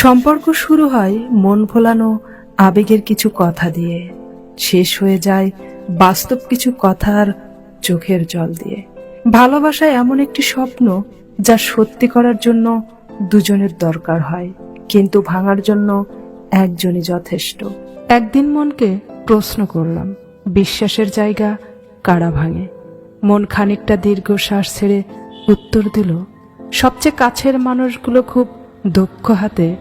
সম্পর্ক শুরু হয় মন ভোলানো, আবেগের কিছু কথা দিয়ে। শেষ হয়ে যায় বাস্তব কিছু কথার চোখের জল দিয়ে। ভালোবাসা এমন একটি স্বপ্ন যা সত্যি করার জন্য দুজনের দরকার হয়, কিন্তু ভাঙার জন্য একজনই যথেষ্ট। একদিন মনকে প্রশ্ন করলাম, বিশ্বাসের জায়গা কারা ভাঙে? মন খানিকটা দীর্ঘশ্বাস ছেড়ে উত্তর দিল, সবচেয়ে কাছের মানুষগুলো খুব দক্ষ হাতে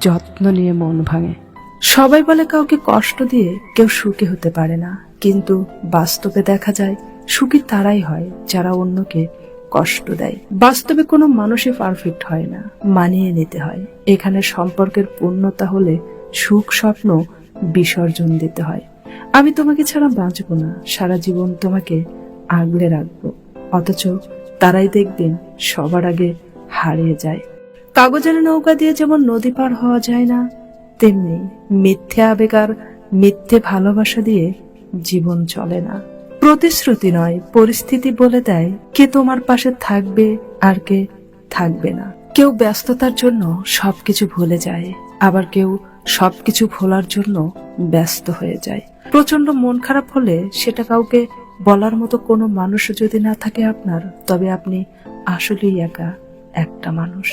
যত্ন নিয়ে মন ভাঙে। সবাই বলে কাউকে কষ্ট দিয়ে কেউ সুখী হতে পারে না। কিন্তু বাস্তবে দেখা যায়, সুখী তারাই হয় যারা অন্যকে কষ্ট দেয়। বাস্তবে কোনো মানুষই পারফেক্ট হয় না, মানিয়ে নিতে হয়। এখানে সম্পর্কের পূর্ণতা হলে সুখ স্বপ্ন বিসর্জন দিতে হয়। আমি তোমাকে ছাড়া বাঁচবো না, সারা জীবন তোমাকে আগলে রাখব। অথচ তারাই দেখবেন সবার আগে হারিয়ে যায়। কাগজের নৌকা দিয়ে যেমন নদী পার হওয়া যায় না, তেমনি মিথ্যে আবেগ আর মিথ্যে ভালোবাসা দিয়ে জীবন চলে না। প্রতিশ্রুতি নয়, পরিস্থিতি বলে দেয় কে তোমার পাশে থাকবে আর কে থাকবে না। কেউ ব্যস্ততার জন্য সবকিছু ভুলে যায়, আবার কেউ সবকিছু ভোলার জন্য ব্যস্ত হয়ে যায়। প্রচণ্ড মন খারাপ হলে সেটা কাউকে বলার মতো কোনো মানুষ যদি না থাকে আপনার, তবে আপনি আসলেই একা একটা মানুষ।